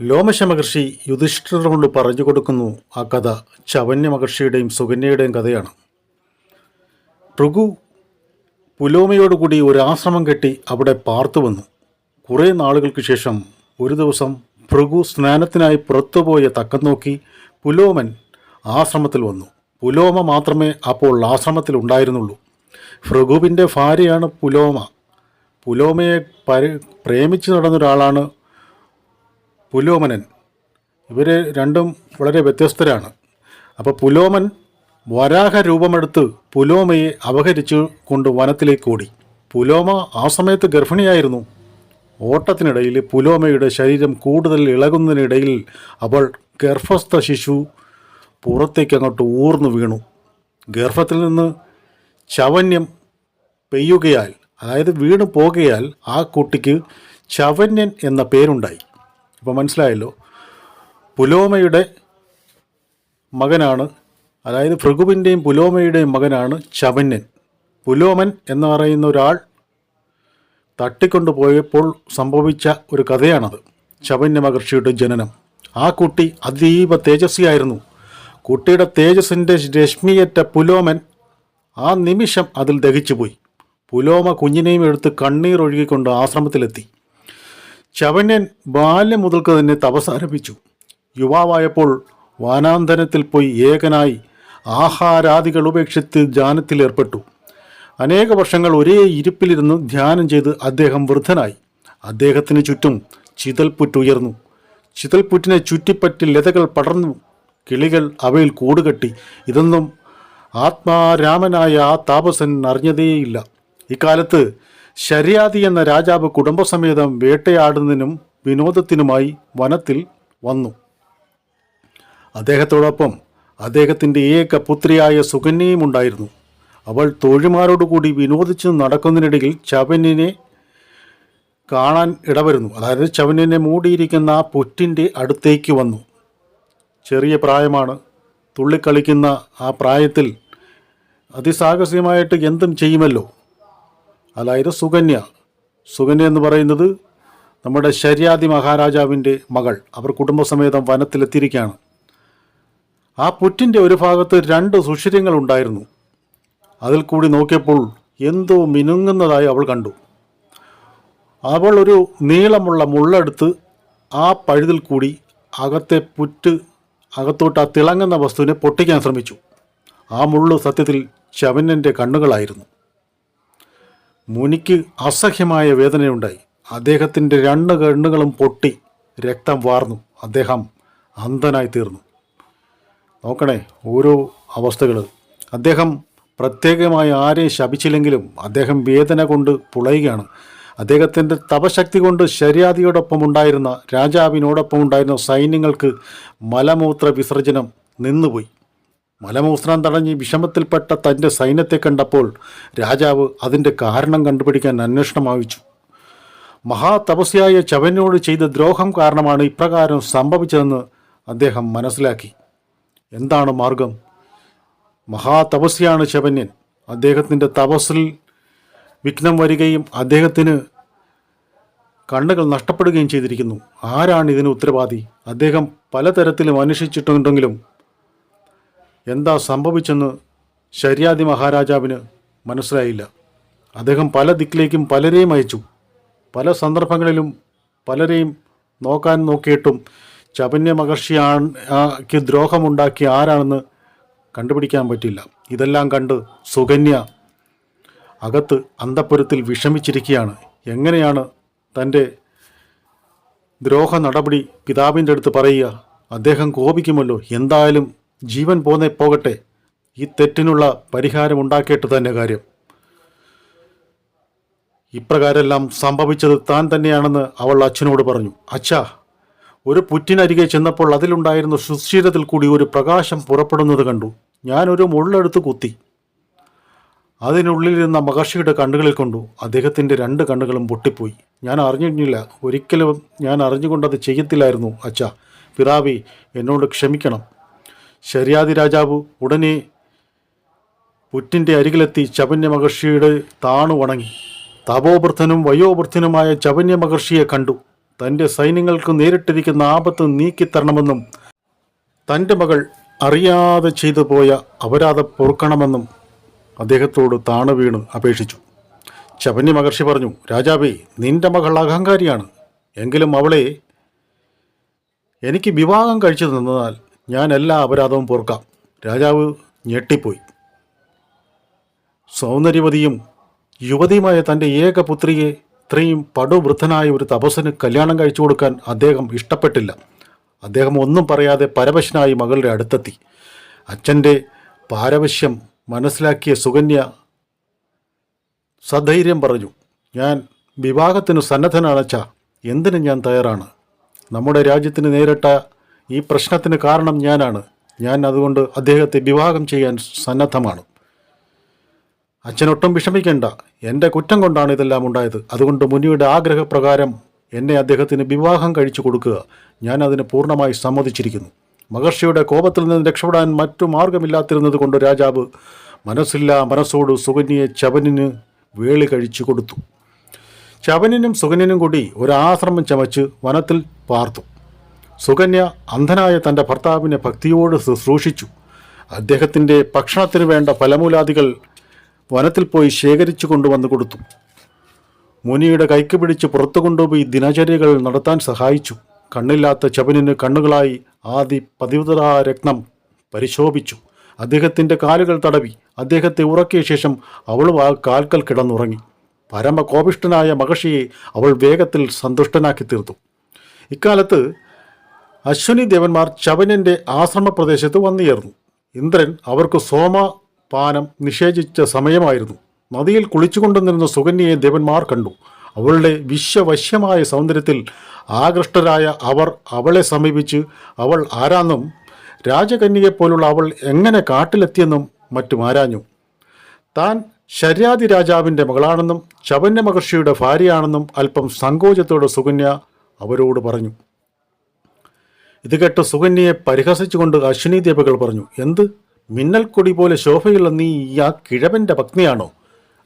ലോമശ യുധിഷ്ഠിരനോട് പറഞ്ഞു കൊടുക്കുന്നു. ആ കഥ ചവന്യ മഹർഷിയുടെയും സുകന്യയുടെയും കഥയാണ്. ഭൃഗു പുലോമയോടുകൂടി ഒരു ആശ്രമം കെട്ടി അവിടെ പാർത്തു വന്നു. കുറേ നാളുകൾക്ക് ശേഷം ഒരു ദിവസം ഭൃഗു സ്നാനത്തിനായി പുറത്തുപോയ തക്കം നോക്കി പുലോമൻ ആശ്രമത്തിൽ വന്നു. പുലോമ മാത്രമേ അപ്പോൾ ആശ്രമത്തിൽ ഉണ്ടായിരുന്നുള്ളൂ. ഭൃഗുവിന്റെ ഭാര്യയാണ് പുലോമ. പുലോമയെ പരി പ്രേമിച്ചു നടന്ന ഒരാളാണ് പുലോമനൻ. ഇവർ രണ്ടും വളരെ വ്യത്യസ്തരാണ്. അപ്പോൾ പുലോമൻ വരാഹ രൂപമെടുത്ത് പുലോമയെ അപഹരിച്ചു കൊണ്ട് വനത്തിലേക്ക് ഓടി. പുലോമ ആ സമയത്ത് ഗർഭിണിയായിരുന്നു. ഓട്ടത്തിനിടയിൽ പുലോമയുടെ ശരീരം കൂടുതൽ ഇളകുന്നതിനിടയിൽ അവൾ ഗർഭസ്ഥ ശിശു പുറത്തേക്ക് അങ്ങോട്ട് ഊർന്നു വീണു. ഗർഭത്തിൽ നിന്ന് ചവന്യം പെയ്യുകയാൽ അതായത് വീണ് പോകുകയാൽ ആ കുട്ടിക്ക് ചവന്യൻ എന്ന പേരുണ്ടായി. അപ്പോൾ മനസ്സിലായല്ലോ. പുലോമയുടെ മകനാണ് അതായത് ഭൃഗുവിന്റെയും പുലോമയുടെയും മകനാണ് ചവന്യൻ. പുലോമൻ എന്ന് പറയുന്ന ഒരാൾ തട്ടിക്കൊണ്ടു പോയപ്പോൾ സംഭവിച്ച ഒരു കഥയാണത്. ചവന്യ മഹർഷിയുടെ ജനനം. ആ കുട്ടി അതീവ തേജസ്വിയായിരുന്നു കുട്ടിയുടെ തേജസ്സിന്റെ രശ്മിയേറ്റ പുലോമൻ ആ നിമിഷം അതിൽ ദഹിച്ചുപോയി. പുലോമ കുഞ്ഞിനെയും എടുത്ത് കണ്ണീർ ഒഴുകിക്കൊണ്ട് ആശ്രമത്തിലെത്തി. ചവന്യൻ ബാല്യം മുതൽക്ക് തന്നെ തപസ് ആരംഭിച്ചു യുവാവായപ്പോൾ വാനാന്തരത്തിൽ പോയി ഏകനായി ആഹാരാദികൾ ഉപേക്ഷിച്ച് ധ്യാനത്തിൽ ഏർപ്പെട്ടു. അനേക വർഷങ്ങൾ ഒരേ ഇരിപ്പിലിരുന്ന് ധ്യാനം ചെയ്ത് അദ്ദേഹം വൃദ്ധനായി. അദ്ദേഹത്തിന് ചുറ്റും ചിതൽപുറ്റുയർന്നു ചിതൽപുറ്റിനെ ചുറ്റിപ്പറ്റി ലതകൾ പടർന്നു. കിളികൾ അവയിൽ കൂടുകെട്ടി. ഇതൊന്നും ആത്മാരാമനായ ആ താപസൻ അറിഞ്ഞതേയില്ല. ഇക്കാലത്ത് ശര്യാദി എന്ന രാജാവ് കുടുംബസമേതം വേട്ടയാടുന്നതിനും വിനോദത്തിനുമായി വനത്തിൽ വന്നു. അദ്ദേഹത്തോടൊപ്പം അദ്ദേഹത്തിന്റെ ഏക പുത്രിയായ സുകന്യയും ഉണ്ടായിരുന്നു. അവൾ തോഴിമാരോടുകൂടി വിനോദിച്ച് നടക്കുന്നതിനിടയിൽ ചവനിനെ കാണാൻ ഇടവരുന്നു. അതായത് ചവനിനെ മൂടിയിരിക്കുന്ന ആ പുറ്റിന്റെ അടുത്തേക്ക് വന്നു. ചെറിയ പ്രായമാണ്. തുള്ളിക്കളിക്കുന്ന ആ പ്രായത്തിൽ അതിസാഹസികമായിട്ട് എന്തും ചെയ്യുമല്ലോ. അതായത് സുകന്യ. സുകന്യ എന്ന് പറയുന്നത് നമ്മുടെ ശര്യാദി മഹാരാജാവിന്റെ മകൾ. അവർ കുടുംബസമേതം വനത്തിലെത്തിയിരിക്കുകയാണ്. ആ പുറ്റിന്റെ ഒരു ഭാഗത്ത് രണ്ട് സുഷിരങ്ങൾ ഉണ്ടായിരുന്നു അതിൽ കൂടി നോക്കിയപ്പോൾ എന്തോ മിനുങ്ങുന്നതായി അവൾ കണ്ടു. അവൾ ഒരു നീളമുള്ള മുള്ളെടുത്ത് ആ പഴുതിൽ കൂടി അകത്തെ പുറ്റ് അകത്തോട്ട് ആ തിളങ്ങുന്ന വസ്തുവിനെ പൊട്ടിക്കാൻ ശ്രമിച്ചു. ആ മുള്ളു സത്യത്തിൽ ശവനന്റെ കണ്ണുകളായിരുന്നു. മുനിക്ക് അസഹ്യമായ വേദനയുണ്ടായി. അദ്ദേഹത്തിന്റെ രണ്ട് കണ്ണുകളും പൊട്ടി രക്തം വാർന്നു. അദ്ദേഹം അന്ധനായി തീർന്നു. നോക്കണേ ഓരോ അവസ്ഥകൾ അദ്ദേഹം പ്രത്യേകമായി ആരെയും ശപിച്ചില്ലെങ്കിലും അദ്ദേഹം വേദന കൊണ്ട് പുളയുകയാണ്. അദ്ദേഹത്തിന്റെ തപശക്തി കൊണ്ട് ശര്യാദിയോടൊപ്പം ഉണ്ടായിരുന്ന രാജാവിനോടൊപ്പം ഉണ്ടായിരുന്ന സൈന്യങ്ങൾക്ക് മലമൂത്ര വിസർജനം നിന്നുപോയി. മലമൂത്രം തടഞ്ഞ് വിഷമത്തിൽപ്പെട്ട തന്റെ സൈന്യത്തെ കണ്ടപ്പോൾ രാജാവ് അതിന്റെ കാരണം കണ്ടുപിടിക്കാൻ അന്വേഷണം ആവിച്ചു മഹാതപസ്യായ ചവനോട് ചെയ്ത ദ്രോഹം കാരണമാണ് ഇപ്രകാരം സംഭവിച്ചതെന്ന് അദ്ദേഹം മനസ്സിലാക്കി. എന്താണ് മാർഗം? മഹാതപസ്യാണ് ശവന്യൻ അദ്ദേഹത്തിന്റെ തപസ്സിൽ വിഘ്നം വരികയും അദ്ദേഹത്തിന് കണ്ണുകൾ നഷ്ടപ്പെടുകയും ചെയ്തിരിക്കുന്നു. ആരാണ് ഇതിന് ഉത്തരവാദി? അദ്ദേഹം പലതരത്തിലും അന്വേഷിച്ചിട്ടുണ്ടെങ്കിലും എന്താ സംഭവിച്ചെന്ന് ശര്യാദി മഹാരാജാവിന് മനസ്സിലായില്ല. അദ്ദേഹം പല ദിക്കിലേക്കും പലരെയും അയച്ചു. പല സന്ദർഭങ്ങളിലും പലരെയും നോക്കാൻ നോക്കിയിട്ടും ചപന്യ മഹർഷിയാക്ക് ദ്രോഹമുണ്ടാക്കിയ ആരാണെന്ന് കണ്ടുപിടിക്കാൻ പറ്റില്ല. ഇതെല്ലാം കണ്ട് സുകന്യ അകത്ത് അന്തപ്പുരത്തിൽ വിഷമിച്ചിരിക്കുകയാണ്. എങ്ങനെയാണ് തന്റെ ദ്രോഹ നടപടി പിതാവിന്റെ അടുത്ത് പറയുക? അദ്ദേഹം കോപിക്കുമല്ലോ. എന്തായാലും ജീവൻ പോന്നേ പോകട്ടെ. ഈ തെറ്റിനുള്ള പരിഹാരം ഉണ്ടാക്കിയിട്ട് തന്നെ കാര്യം. ഇപ്രകാരമെല്ലാം സംഭവിച്ചത് താൻ തന്നെയാണെന്ന് അവൾ അച്ഛനോട് പറഞ്ഞു. അച്ഛാ ഒരു പുറ്റിനരികെ ചെന്നപ്പോൾ അതിലുണ്ടായിരുന്ന സുസ്ഥിരത്തിൽ കൂടി ഒരു പ്രകാശം പുറപ്പെടുന്നത് കണ്ടു. ഞാനൊരു മുള്ളെടുത്ത് കുത്തി. അതിനുള്ളിലിരുന്ന മഹർഷിയുടെ കണ്ണുകളിൽ കൊണ്ടു. അദ്ദേഹത്തിന്റെ രണ്ട് കണ്ണുകളും പൊട്ടിപ്പോയി. ഞാൻ അറിഞ്ഞിരുന്നില്ല. ഒരിക്കലും ഞാൻ അറിഞ്ഞുകൊണ്ടത് ചെയ്യത്തില്ലായിരുന്നു അച്ഛ. പിതാവി എന്നോട് ക്ഷമിക്കണം. ശര്യാദി രാജാവ് ഉടനെ പുറ്റിന്റെ അരികിലെത്തി ചപന്യ മഹർഷിയുടെ താണു വണങ്ങി. തപോവൃദ്ധനും വയോവൃദ്ധനുമായ ചപന്യ മഹർഷിയെ കണ്ടു. തന്റെ സൈന്യങ്ങൾക്ക് നേരിട്ടിരിക്കുന്ന ആപത്ത് നീക്കിത്തരണമെന്നും തന്റെ മകൾ അറിയാതെ ചെയ്തു പോയ അപരാധം പൊറുക്കണമെന്നും അദ്ദേഹത്തോട് താണു വീണ് അപേക്ഷിച്ചു. ചവന്യ മഹർഷി പറഞ്ഞു രാജാവേ നിന്റെ മകൾ അഹങ്കാരിയാണ്. എങ്കിലും അവളെ എനിക്ക് വിവാഹം കഴിച്ചു തന്നാൽ ഞാൻ എല്ലാ അപരാധവും പൊറുക്കാം. രാജാവ് ഞെട്ടിപ്പോയി. സൗന്ദര്യവതിയും യുവതിയുമായ തന്റെ ഏക പുത്രിയെ ഇത്രയും പടുവൃദ്ധനായ ഒരു തപസ്സിന് കല്യാണം കഴിച്ചു കൊടുക്കാൻ അദ്ദേഹം ഇഷ്ടപ്പെട്ടില്ല. അദ്ദേഹം ഒന്നും പറയാതെ പരവശനായി മകളുടെ അടുത്തെത്തി. അച്ഛന്റെ പാരവശ്യം മനസ്സിലാക്കിയ സുകന്യ സധൈര്യം പറഞ്ഞു ഞാൻ വിവാഹത്തിന് സന്നദ്ധനാണച്ച എന്തിനും ഞാൻ തയ്യാറാണ്. നമ്മുടെ രാജ്യത്തിന് നേരിട്ട ഈ പ്രശ്നത്തിന് കാരണം ഞാനാണ്. ഞാൻ അതുകൊണ്ട് അദ്ദേഹത്തെ വിവാഹം ചെയ്യാൻ സന്നദ്ധമാണ്. അച്ഛനൊട്ടും വിഷമിക്കേണ്ട. എന്റെ കുറ്റം കൊണ്ടാണ് ഇതെല്ലാം ഉണ്ടായത്. അതുകൊണ്ട് മുനിയുടെ ആഗ്രഹപ്രകാരം എന്നെ അദ്ദേഹത്തിന് വിവാഹം കഴിച്ചു കൊടുക്കുക. ഞാൻ അതിന് പൂർണമായി സമ്മതിച്ചിരിക്കുന്നു. മഹർഷിയുടെ കോപത്തിൽ നിന്ന് രക്ഷപ്പെടാൻ മറ്റു മാർഗമില്ലാതിരുന്നത് കൊണ്ട് രാജാവ് മനസ്സില്ല മനസ്സോട് സുകന്യയെ ചവനിന് വേളി കഴിച്ചു കൊടുത്തു. ചവനിനും സുകന്യനും കൂടി ഒരു ആശ്രമം ചമച്ച് വനത്തിൽ പാർത്തു. സുകന്യ അന്ധനായ തന്റെ ഭർത്താവിനെ ഭക്തിയോട് ശുശ്രൂഷിച്ചു. അദ്ദേഹത്തിന്റെ ഭക്ഷണത്തിന് വേണ്ട ഫലമൂലാദികൾ വനത്തിൽ പോയി ശേഖരിച്ചു കൊണ്ടുവന്ന് കൊടുത്തു. മുനിയുടെ കൈക്ക് പിടിച്ച് പുറത്തു കൊണ്ടുപോയി ദിനചര്യകൾ നടത്താൻ സഹായിച്ചു. കണ്ണില്ലാത്ത ചവനിന് കണ്ണുകളായി ആദി പതിവുതരാ രത്നം പരിശോഭിച്ചു. അദ്ദേഹത്തിന്റെ കാലുകൾ തടവി. അദ്ദേഹത്തെ ഉറക്കിയ ശേഷം അവളും ആ കാൽക്കൽ കിടന്നുറങ്ങി. പരമകോപിഷ്ഠനായ മഹർഷിയെ അവൾ വേഗത്തിൽ സന്തുഷ്ടനാക്കി തീർത്തു. ഇക്കാലത്ത് അശ്വനി ദേവന്മാർ ചവനന്റെ ആശ്രമ പ്രദേശത്ത് വന്നുചേർന്നു ഇന്ദ്രൻ അവർക്ക് സോമപാനം നിഷേധിച്ച സമയമായിരുന്നു. നദിയിൽ കുളിച്ചുകൊണ്ടുനിന്ന സുകന്യയെ ദേവന്മാർ കണ്ടു. അവളുടെ വിശ്വവശ്യമായ സൗന്ദര്യത്തിൽ ആകൃഷ്ടരായ അവർ അവളെ സമീപിച്ച് അവൾ ആരാന്നും രാജകന്യയെപ്പോലുള്ള അവൾ എങ്ങനെ കാട്ടിലെത്തിയെന്നും മറ്റും ആരാഞ്ഞു. താൻ ശര്യാദി രാജാവിന്റെ മകളാണെന്നും ചവന്യ മഹർഷിയുടെ ഭാര്യയാണെന്നും അല്പം സങ്കോചത്തോടെ സുകന്യ അവരോട് പറഞ്ഞു. ഇത് കേട്ട് സുകന്യയെ പരിഹസിച്ചുകൊണ്ട് അശ്വിനി ദേവകൾ പറഞ്ഞു എന്ത്? മിന്നൽക്കൊടി പോലെ ശോഭയുള്ള നീ ആ കിഴവന്റെ പത്നിയാണോ?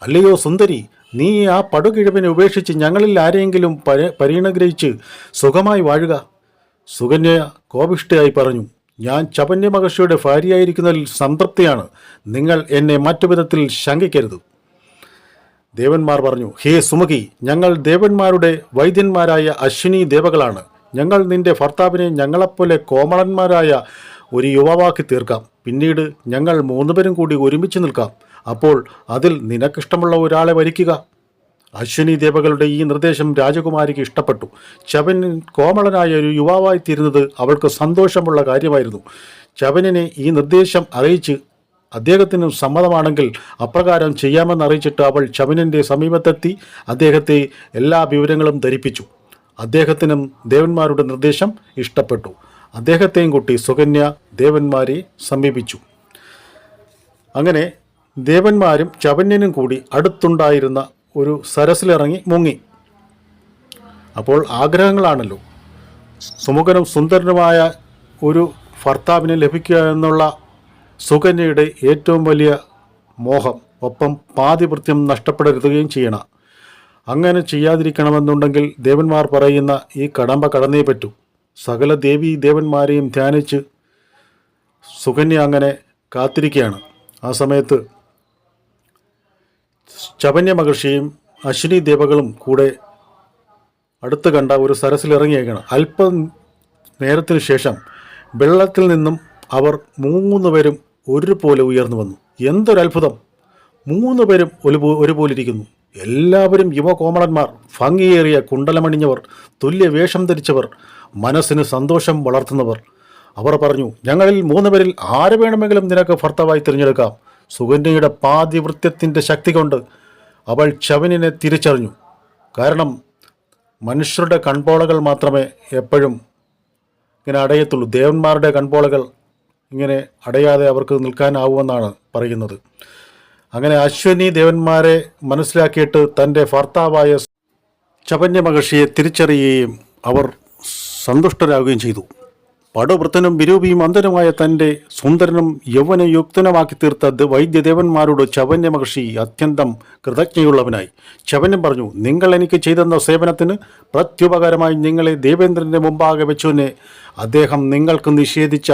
അല്ലയോ സുന്ദരി നീ ആ പടുകിഴവനെ ഉപേക്ഷിച്ച് ഞങ്ങളിൽ ആരെയെങ്കിലും പരി പരിണഗ്രഹിച്ച് സുഖമായി വാഴുക. സുകന്യ കോപിഷ്ഠയായി പറഞ്ഞു ഞാൻ ചപന്യ മഹർഷിയുടെ ഭാര്യയായിരിക്കുന്നതിൽ സംതൃപ്തിയാണ്. നിങ്ങൾ എന്നെ മറ്റു വിധത്തിൽ ശങ്കിക്കരുത്. ദേവന്മാർ പറഞ്ഞു ഹേ സുമുഖി ഞങ്ങൾ ദേവന്മാരുടെ വൈദ്യന്മാരായ അശ്വിനി ദേവകളാണ്. ഞങ്ങൾ നിന്റെ ഭർത്താവിനെ ഞങ്ങളെപ്പോലെ കോമളന്മാരായ ഒരു യുവാവാക്കി തീർക്കാം. പിന്നീട് ഞങ്ങൾ മൂന്നുപേരും കൂടി ഒരുമിച്ച് നിൽക്കാം. അപ്പോൾ അതിൽ നിനക്കിഷ്ടമുള്ള ഒരാളെ വരിക്കുക. അശ്വിനി ദേവകളുടെ ഈ നിർദ്ദേശം രാജകുമാരിക്ക് ഇഷ്ടപ്പെട്ടു. ചവൻ കോമളനായ ഒരു യുവാവായി തീരുന്നത് അവൾക്ക് സന്തോഷമുള്ള കാര്യമായിരുന്നു. ചവനിനെ ഈ നിർദ്ദേശം അറിയിച്ച് അദ്ദേഹത്തിന് സമ്മതമാണെങ്കിൽ അപ്രകാരം ചെയ്യാമെന്ന് അറിയിച്ചിട്ട് അവൾ ചവനിന്റെ സമീപത്തെത്തി അദ്ദേഹത്തെ എല്ലാ വിവരങ്ങളും ധരിപ്പിച്ചു. അദ്ദേഹത്തിനും ദേവന്മാരുടെ നിർദ്ദേശം ഇഷ്ടപ്പെട്ടു. അദ്ദേഹത്തെയും കൂട്ടി സുകന്യ ദേവന്മാരെ സമീപിച്ചു. അങ്ങനെ ദേവന്മാരും ചവന്യനും കൂടി അടുത്തുണ്ടായിരുന്ന ഒരു സരസിലിറങ്ങി മുങ്ങി. അപ്പോൾ ആഗ്രഹങ്ങളാണല്ലോ. സുമുഖനും സുന്ദരനുമായ ഒരു ഭർത്താവിനെ ലഭിക്കുക എന്നുള്ള സുകന്യയുടെ ഏറ്റവും വലിയ മോഹം. ഒപ്പം പാതിവൃത്യം നഷ്ടപ്പെടരുതുകയും ചെയ്യണം. അങ്ങനെ ചെയ്യാതിരിക്കണമെന്നുണ്ടെങ്കിൽ ദേവന്മാർ പറയുന്ന ഈ കടമ്പ കടന്നേ പറ്റൂ. സകല ദേവി ദേവന്മാരെയും ധ്യാനിച്ച് സുകന്യ അങ്ങനെ കാത്തിരിക്കുകയാണ് ആ സമയത്ത് ചപന്യ മഹർഷിയും അശ്വിനി ദേവകളും കൂടെ അടുത്ത് കണ്ട ഒരു സരസിലിറങ്ങിയേക്കാണ് അല്പം നേരത്തിന് ശേഷം വെള്ളത്തിൽ നിന്നും അവർ മൂന്ന് പേരും ഒരുപോലെ ഉയർന്നു വന്നു. എന്തൊരത്ഭുതം. മൂന്ന് പേരും ഒരു ഒരുപോലെ ഇരിക്കുന്നു എല്ലാവരും യുവകോമളന്മാർ ഭംഗിയേറിയ കുണ്ടലമണിഞ്ഞവർ തുല്യ വേഷം ധരിച്ചവർ മനസ്സിന് സന്തോഷം വളർത്തുന്നവർ. അവർ പറഞ്ഞു ഞങ്ങളിൽ മൂന്ന് പേരിൽ ആര് വേണമെങ്കിലും നിനക്ക് ഭർത്താവായി തിരഞ്ഞെടുക്കാം. സുഗന്യയുടെ പാതിവൃത്യത്തിന്റെ ശക്തി കൊണ്ട് അവൾ ചവനിനെ തിരിച്ചറിഞ്ഞു. കാരണം മനുഷ്യരുടെ കൺപോളകൾ മാത്രമേ എപ്പോഴും ഇങ്ങനെ അടയത്തുള്ളൂ. ദേവന്മാരുടെ കൺപോളകൾ ഇങ്ങനെ അടയാതെ അവർക്ക് നിൽക്കാനാവുമെന്നാണ് പറയുന്നത്. അങ്ങനെ അശ്വനി ദേവന്മാരെ മനസ്സിലാക്കിയിട്ട് തന്റെ ഭർത്താവായ ചപന്യ മഹർഷിയെ തിരിച്ചറിയുകയും അവർ സന്തുഷ്ടരാകുകയും ചെയ്തു. പടുവൃത്തനും വിരൂപിയും അന്ധനുമായ തന്റെ സുന്ദരനും യൗവനയുക്തനുമാക്കി തീർത്ത വൈദ്യദേവന്മാരോട് ചവന്യ മഹർഷി അത്യന്തം കൃതജ്ഞയുള്ളവനായി ചവന്യം പറഞ്ഞു നിങ്ങൾ എനിക്ക് ചെയ്തെന്ന സേവനത്തിന് പ്രത്യുപകരമായി നിങ്ങളെ ദേവേന്ദ്രന്റെ മുമ്പാകെ വെച്ചുവിനെ അദ്ദേഹം നിങ്ങൾക്ക് നിഷേധിച്ച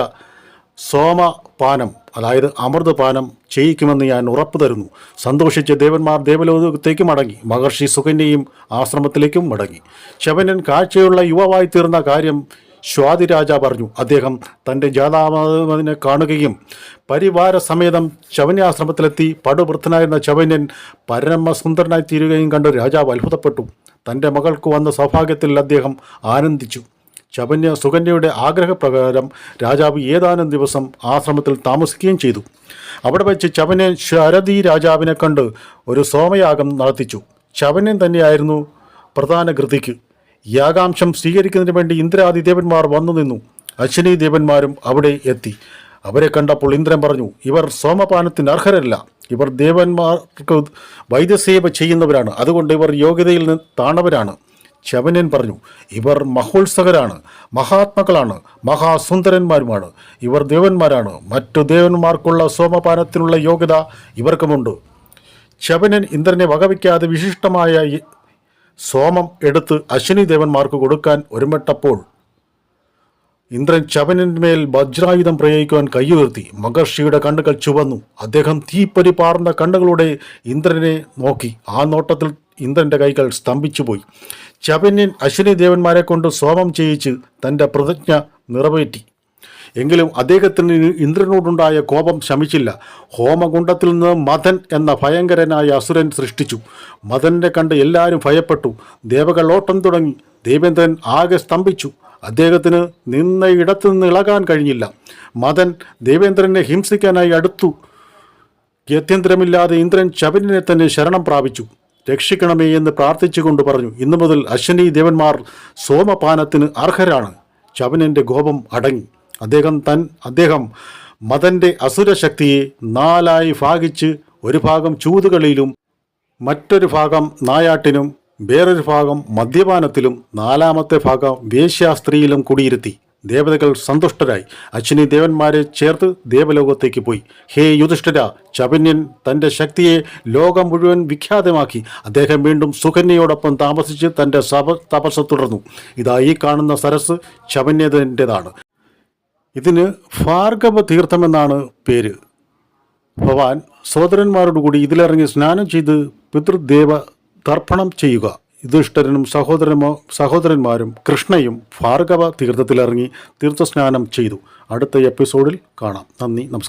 സോമപാനം അതായത് അമൃതപാനം ചെയ്യിക്കുമെന്ന് ഞാൻ ഉറപ്പു തരുന്നു. സന്തോഷിച്ച് ദേവന്മാർ ദേവലോകത്തേക്ക് മടങ്ങി. മഹർഷി സുകന്യയും ആശ്രമത്തിലേക്കും മടങ്ങി. ശവനൻ കാഴ്ചയുള്ള യുവാവായി തീർന്ന കാര്യം സ്വാതിരാജ പറഞ്ഞു. അദ്ദേഹം തന്റെ ജാതാമതിനെ കാണുകയും പരിവാര സമേതം ശവന്യാശ്രമത്തിലെത്തി പടുവൃത്തനായിരുന്ന ശവന്യൻ പരമസുന്ദരനായി തീരുകയും കണ്ട് രാജാവ് അത്ഭുതപ്പെട്ടു. തന്റെ മകൾക്ക് വന്ന സൗഭാഗ്യത്തിൽ അദ്ദേഹം ആനന്ദിച്ചു. ചവന്യ സുകന്യയുടെ ആഗ്രഹപ്രകാരം രാജാവ് ഏതാനും ദിവസം ആശ്രമത്തിൽ താമസിക്കുകയും ചെയ്തു. അവിടെ വെച്ച് ശബന്യൻ ശരദി രാജാവിനെ കണ്ട് ഒരു സോമയാഗം നടത്തിച്ചു. ശബന്യൻ തന്നെയായിരുന്നു പ്രധാന കൃതിക്ക്. യാഗാംശം സ്വീകരിക്കുന്നതിന് വേണ്ടി ഇന്ദ്രാദി ദേവന്മാർ വന്നു നിന്നു. അശ്വിനി ദേവന്മാരും അവിടെ എത്തി. അവരെ കണ്ടപ്പോൾ ഇന്ദ്രൻ പറഞ്ഞു ഇവർ സോമപാനത്തിന് അർഹരല്ല. ഇവർ ദേവന്മാർക്ക് വൈദ്യസേവ ചെയ്യുന്നവരാണ്. അതുകൊണ്ട് ഇവർ യോഗ്യതയിൽ നിന്ന് താണവരാണ്. ശവനൻ പറഞ്ഞു ഇവർ മഹോത്സകരാണ് മഹാത്മാക്കളാണ് മഹാസുന്ദരന്മാരുമാണ്. ഇവർ ദേവന്മാരാണ്. മറ്റു ദേവന്മാർക്കുള്ള സോമപാനത്തിനുള്ള യോഗ്യത ഇവർക്കുമുണ്ട്. ചവനൻ ഇന്ദ്രനെ വകവയ്ക്കാതെ വിശിഷ്ടമായ സോമം എടുത്ത് അശ്വിനി ദേവന്മാർക്ക് കൊടുക്കാൻ ഒരുമിട്ടപ്പോൾ ഇന്ദ്രൻ ചവനന്മേൽ വജ്രായുധം പ്രയോഗിക്കുവാൻ കൈയുയർത്തി. മഹർഷിയുടെ കണ്ണുകൾ ചുവന്നു. അദ്ദേഹം തീപ്പൊരി പാർന്ന കണ്ണുകളോടെ ഇന്ദ്രനെ നോക്കി. ആ നോട്ടത്തിൽ ഇന്ദ്രന്റെ കൈകൾ സ്തംഭിച്ചുപോയി ചപന്യൻ അശ്വിനി ദേവന്മാരെ കൊണ്ട് സോമം ചെയ്യിച്ച് തന്റെ പ്രതിജ്ഞ നിറവേറ്റി. എങ്കിലും അദ്ദേഹത്തിന് ഇന്ദ്രനോടുണ്ടായ കോപം ശമിച്ചില്ല. ഹോമകുണ്ടത്തിൽ നിന്ന് മദൻ എന്ന ഭയങ്കരനായ അസുരൻ സൃഷ്ടിച്ചു. മദനെ കണ്ട് എല്ലാവരും ഭയപ്പെട്ടു. ദേവകൾ ഓട്ടം തുടങ്ങി. ദേവേന്ദ്രൻ ആകെ സ്തംഭിച്ചു. അദ്ദേഹത്തിന് നിന്ന ഇടത്തു നിന്ന് ഇളകാൻ കഴിഞ്ഞില്ല. മദൻ ദേവേന്ദ്രനെ ഹിംസിക്കാനായി അടുത്തു. ഗത്യന്തരമില്ലാതെ ഇന്ദ്രൻ ശബരിനെ തന്നെ ശരണം പ്രാപിച്ചു. രക്ഷിക്കണമേ എന്ന് പ്രാർത്ഥിച്ചുകൊണ്ട് പറഞ്ഞു. ഇന്നു മുതൽ അശ്വനി ദേവന്മാർ സോമപാനത്തിന് അർഹരാണ്. ശവനന്റെ കോപം അടങ്ങി. അദ്ദേഹം തൻ അദ്ദേഹം മദന്റെ അസുരശക്തിയെ നാലായി ഭാഗിച്ച് ഒരു ഭാഗം ചൂതുകളിലും മറ്റൊരു ഭാഗം നായാട്ടിനും വേറൊരു ഭാഗം മദ്യപാനത്തിലും നാലാമത്തെ ഭാഗം വേശ്യാസ്ത്രീയിലും കുടിയിരുത്തി. ദേവതകൾ സന്തുഷ്ടരായി. അശ്വിനി ദേവന്മാരെ ചേർത്ത് ദേവലോകത്തേക്ക് പോയി. ഹേ യുധിഷ്ഠിര ചപന്യൻ തന്റെ ശക്തിയെ ലോകം മുഴുവൻ വിഖ്യാതമാക്കി. അദ്ദേഹം വീണ്ടും സുകന്യയോടൊപ്പം താമസിച്ച് തന്റെ സപ തപസ് തുടർന്നു. ഇതാ ഈ കാണുന്ന സരസ് ചപന്യതിന്റെതാണ് ഇതിന് ഭാർഗവ തീർത്ഥമെന്നാണ് പേര്. ഭവാൻ സഹോദരന്മാരോടുകൂടി ഇതിലിറങ്ങി സ്നാനം ചെയ്ത് പിതൃദേവ തർപ്പണം ചെയ്യുക. യുധിഷ്ഠരനും സഹോദരന്മാ സഹോദരന്മാരും കൃഷ്ണയും ഭാർഗവ തീർത്ഥത്തിലിറങ്ങി തീർത്ഥസ്നാനം ചെയ്തു. അടുത്ത എപ്പിസോഡിൽ കാണാം. നന്ദി നമസ്കാരം.